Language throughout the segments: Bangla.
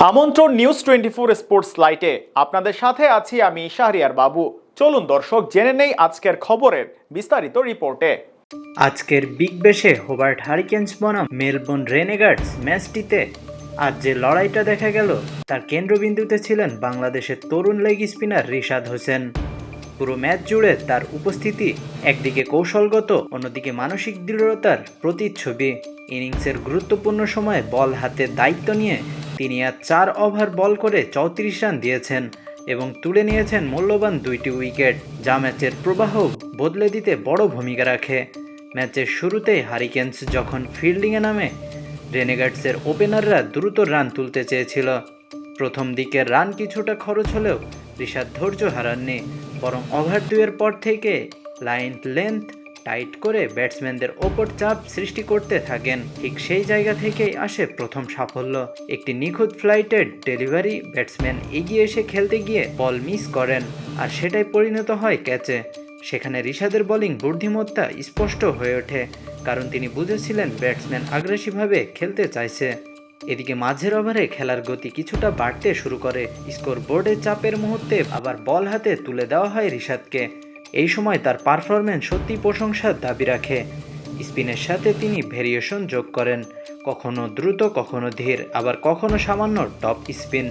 আমন্ত্রণ নিউজ টোয়েন্টি ফোর স্পোর্টস লাইটে আপনাদের সাথে আছি আমি শাহরিয়ার বাবু। চলুন দর্শক, জেনে নেই আজকের খবরের বিস্তারিত রিপোর্টে। আজকের বিগ বেশে হোবার্ট হারিকেন্স বনাম মেলবোর্ন রেনেগার্ডস ম্যাচটিতে। আজ যে লড়াইটা দেখা গেল, তার কেন্দ্রবিন্দুতে ছিলেন বাংলাদেশের তরুণ লেগ স্পিনার রিশাদ হোসেন। পুরো ম্যাচ জুড়ে তার উপস্থিতি একদিকে কৌশলগত, অন্যদিকে মানসিক দৃঢ়তার প্রতিচ্ছবি। ইনিংসের গুরুত্বপূর্ণ সময়ে বল হাতে দায়িত্ব নিয়ে তিনি আর চার ওভার বল করে চৌত্রিশ রান দিয়েছেন এবং তুলে নিয়েছেন মূল্যবান দুইটি উইকেট, যা ম্যাচের প্রবাহ বদলে দিতে বড় ভূমিকা রাখে। ম্যাচের শুরুতেই হারিকেন্স যখন ফিল্ডিংয়ে নামে, রেনেগার্ডসের ওপেনাররা দ্রুত রান তুলতে চেয়েছিল। প্রথম দিকের রান কিছুটা খরচ হলেও ঋষাদ ধৈর্য হারাননি, বরং ওভার দুয়ের পর থেকে লাইন লেন্থ টাইট করে ব্যাটসম্যানদের ওপর চাপ সৃষ্টি করতে থাকেন। ঠিক সেই জায়গা থেকেই আসে প্রথম সাফল্য। একটি নিখুঁত ফ্লাইটের ডেলিভারি ব্যাটসম্যান এগিয়ে এসে খেলতে গিয়ে বল মিস করেন, আর সেটাই পরিণত হয় ক্যাচে। সেখানে ঋষাদের বোলিং বুদ্ধিমত্তা স্পষ্ট হয়ে ওঠে, কারণ তিনি বুঝেছিলেন ব্যাটসম্যান আগ্রাসীভাবে খেলতে চাইছে। এদিকে মাঝের ওভারে খেলার গতি কিছুটা বাড়তে শুরু করে। স্কোর বোর্ডে চাপের মুহূর্তে আবার বল হাতে তুলে দেওয়া হয় ঋষাদকে এই সময় তার পারফরম্যান্স সত্যি প্রশংসার দাবি রাখে। স্পিনের সাথে তিনি ভেরিয়েশন যোগ করেন। কখনো দ্রুত, কখনো ধীর, আবার কখনো সামান্য টপ স্পিন,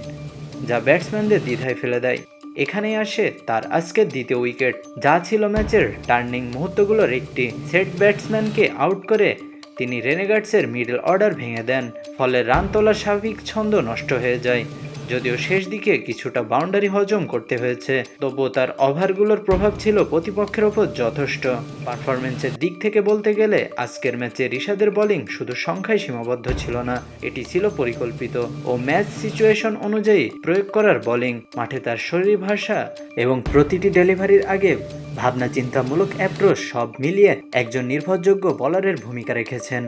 যা ব্যাটসম্যানদের দ্বিধায় ফেলে দেয়। এখানেই আসে তার আজকের দ্বিতীয় উইকেট। যা ছিল ম্যাচের টার্নিং মুহূর্তগুলোর একটি। সেট ব্যাটসম্যানকে আউট করে তিনি রেনেগার্ডসের মিডল অর্ডার ভেঙে দেন, ফলে রান তোলার স্বাভাবিক ছন্দ নষ্ট হয়ে যায়। যদিও শেষ দিকে কিছুটা বাউন্ডারি হজম করতে হয়েছে, তবুও তার ওভারগুলোর প্রভাব ছিল প্রতিপক্ষের ওপর যথেষ্ট। পারফরমেন্সের দিক থেকে বলতে গেলে, আজকের ম্যাচে ঋষাদের বোলিং শুধু সংখ্যায় সীমাবদ্ধ ছিল না, এটি ছিল পরিকল্পিত ও ম্যাচ সিচুয়েশন অনুযায়ী প্রয়োগ করার বোলিং মাঠে তার শরীর ভাষা এবং প্রতিটি ডেলিভারির আগে ভাবনা চিন্তামূলক অ্যাপ্রোচ সব মিলিয়ে একজন নির্ভরযোগ্য বলারের ভূমিকা রেখেছেন।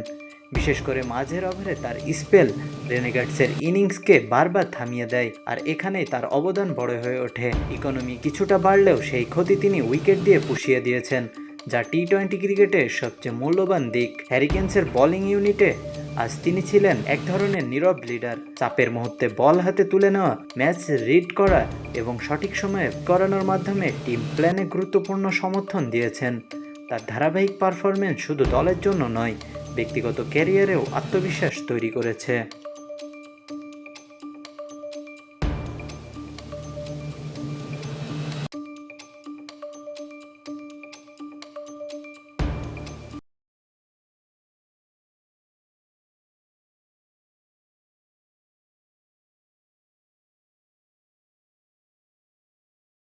বিশেষ করে মাঝের ওভারে তার স্পেল রেনেগার্ডসের ইনিংসকে বারবার থামিয়ে দেয় আর এখানেই তার অবদান বড় হয়ে ওঠে। ইকোনমি কিছুটা বাড়লেও সেই ক্ষতি তিনি উইকেট দিয়ে পুষিয়ে দিয়েছেন, যা টি টোয়েন্টি ক্রিকেটের সবচেয়ে মূল্যবান দিক। হ্যারিকেন্সের বোলিং ইউনিটে আজ তিনি ছিলেন এক ধরনের নীরব লিডার। চাপের মুহূর্তে বল হাতে তুলে নেওয়া, ম্যাচ রিড করা এবং সঠিক সময়ে করানোর মাধ্যমে টিম প্ল্যানে গুরুত্বপূর্ণ সমর্থন দিয়েছেন। তার ধারাবাহিক পারফরমেন্স শুধু দলের জন্য নয় ব্যক্তিগত ক্যারিয়ারেও আত্মবিশ্বাস তৈরি করেছে।